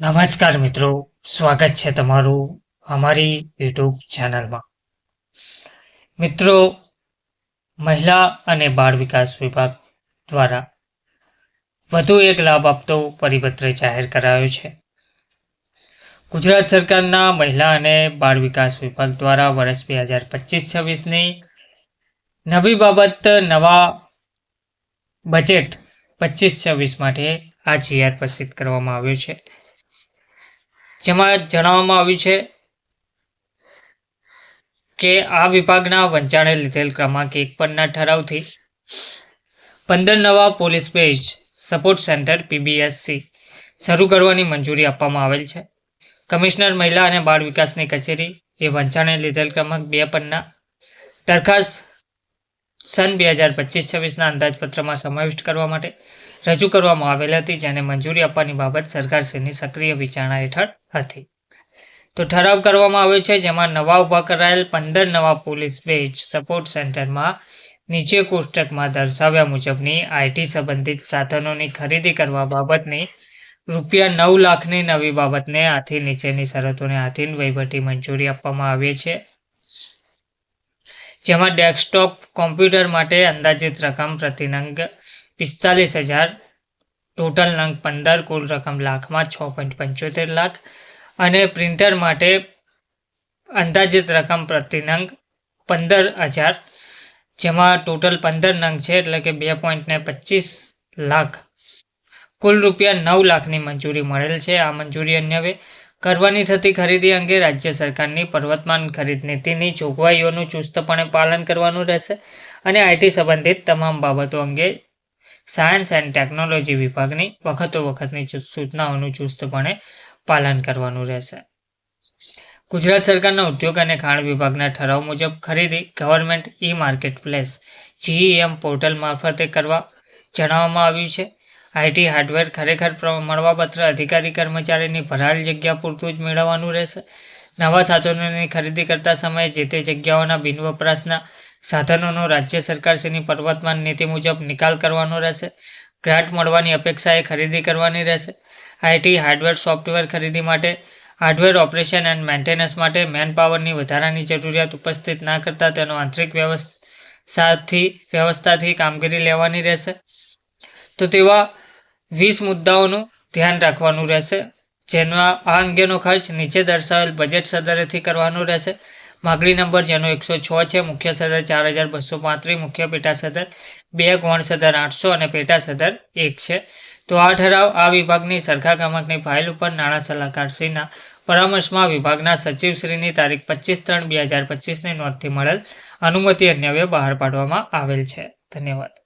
નમસ્કાર મિત્રો, સ્વાગત છે તમારું અમારી યુટ્યુબ ચેનલમાં. મિત્રો, મહિલા અને બાળ વિકાસ વિભાગ દ્વારા વધુ એક લાભ આપતો પરિપત્ર જાહેર કરાયો છે. ગુજરાત સરકારના મહિલા અને બાળ વિકાસ વિભાગ દ્વારા વર્ષ બે હજાર પચીસ છવ્વીસની નવી બાબત નવા બજેટ પચીસ છવ્વીસ માટે આ જીઆર પ્રસિદ્ધ કરવામાં આવ્યો છે. જેમાં જણાવવામાં આવ્યું છે કે આ વિભાગના વંચાણે લીધેલ ક્રમાંક એક પરના ઠરાવથી પંદર નવા police base support centre PBSC શરૂ કરવાની મંજૂરી આપવામાં આવેલ છે. કમિશનર મહિલા અને બાળ વિકાસની કચેરી એ વંચાણે લીધેલ ક્રમાંક બે પરના દરખાસ્ત સન બે હજાર પચીસ છવ્વીસના અંદાજપત્રમાં સમાવિષ્ટ કરવા માટે રજૂ કરવામાં આવેલ હતી, જેને મંજૂરી આપવાની બાબત સરકારશ્રીની સક્રિય વિચારણા હેઠળ હતી. તો ઠરાવ કરવામાં આવ્યો છે, જેમાં નવા ઊભા કરાયેલ પંદર નવા પોલીસ બેચ સપોર્ટ સેન્ટરમાં નીચે કોષ્ટકમાં દર્શાવ્યા મુજબની આઈટી સંબંધિત સાધનોની ખરીદી કરવા બાબતની રૂપિયા નવ લાખની નવી બાબતને આથી નીચેની શરતોને આધીન વહીવટી મંજૂરી આપવામાં આવી છે. જેમાં ડેસ્કટોપ કોમ્પ્યુટર માટે અંદાજિત રકમ પ્રતિ નંગ પિસ્તાલીસ હજાર, ટોટલ નંગ પંદર, કુલ રકમ લાખમાં છ પોઈન્ટ પંચોતેર લાખ અને પ્રિન્ટર માટે અંદાજિત રકમ પ્રતિ નંગ પંદર હજાર, જેમાં ટોટલ પંદર નંગ છે એટલે કે બે પોઈન્ટ ને પચીસ લાખ. કુલ રૂપિયા નવ લાખની મંજૂરી મળેલ છે. આ મંજૂરી અન્યવે કરવાની થતી ખરીદી અંગે રાજ્ય સરકારની પર્વતમાન ખરીદ નીતિની જોગવાઈઓનું ચુસ્તપણે પાલન કરવાનું રહેશે અને આઈટી સંબંધિત તમામ બાબતો અંગે સાયન્સ એન્ડ ટેકનોલોજી વિભાગની વખતો વખતની સૂચનાઓનું ચુસ્તપણે પાલન કરવાનું રહેશે. ગુજરાત સરકારના ઉદ્યોગ અને ખાણ વિભાગના ઠરાવ મુજબ ખરીદી, government e market place GEM portal મારફતે કરવા જણાવવામાં આવ્યું છે. આઈટી હાર્ડવેર ખરેખર મળવાપત્ર અધિકારી કર્મચારીની ભરાયેલ જગ્યા પૂરતું જ મેળવવાનું રહેશે. નવા સાધનોની ખરીદી કરતા સમયે જે તે જગ્યાઓના બિનવપરાશના સાધનોનો રાજ્ય સરકારશ્રીની પર્વતમાન નીતિ મુજબ નિકાલ કરવાનો રહેશે. ગ્રાન્ટ મળવાની અપેક્ષાએ ખરીદી કરવાની રહેશે. આઈટી હાર્ડવેર સોફ્ટવેર ખરીદી માટે હાર્ડવેર ઓપરેશન એન્ડ મેન્ટેનન્સ માટે મેન પાવરની વધારાની જરૂરિયાત ઉપસ્થિત ના કરતાં તેનો આંતરિક વ્યવસ્થાથી વ્યવસ્થાથી કામગીરી લેવાની રહેશે. તો તેવા વીસ મુદ્દાઓનું ધ્યાન રાખવાનું રહેશે જેમાં આ અંગેનો ખર્ચ નીચે દર્શાવેલ બજેટ સદરેથી કરવાનો રહેશે. માગણી નંબર જેનો એકસો છ છે, મુખ્ય સદર ચાર હજાર બસો પાંત્રીસ, મુખ્ય પેટા સદર બે ગૌણ સદર આઠસો અને પેટા સદર એક છે. તો આ ઠરાવ આ વિભાગની સરખા ક્રમાંકની ફાઇલ ઉપર નાણાં સલાહકારશ્રીના પરામર્શમાં વિભાગના સચિવશ્રીની તારીખ પચીસ ત્રણ બે હજાર પચીસની નોંધથી મળેલ અનુમતિ અન્યવે બહાર પાડવામાં આવેલ છે. ધન્યવાદ.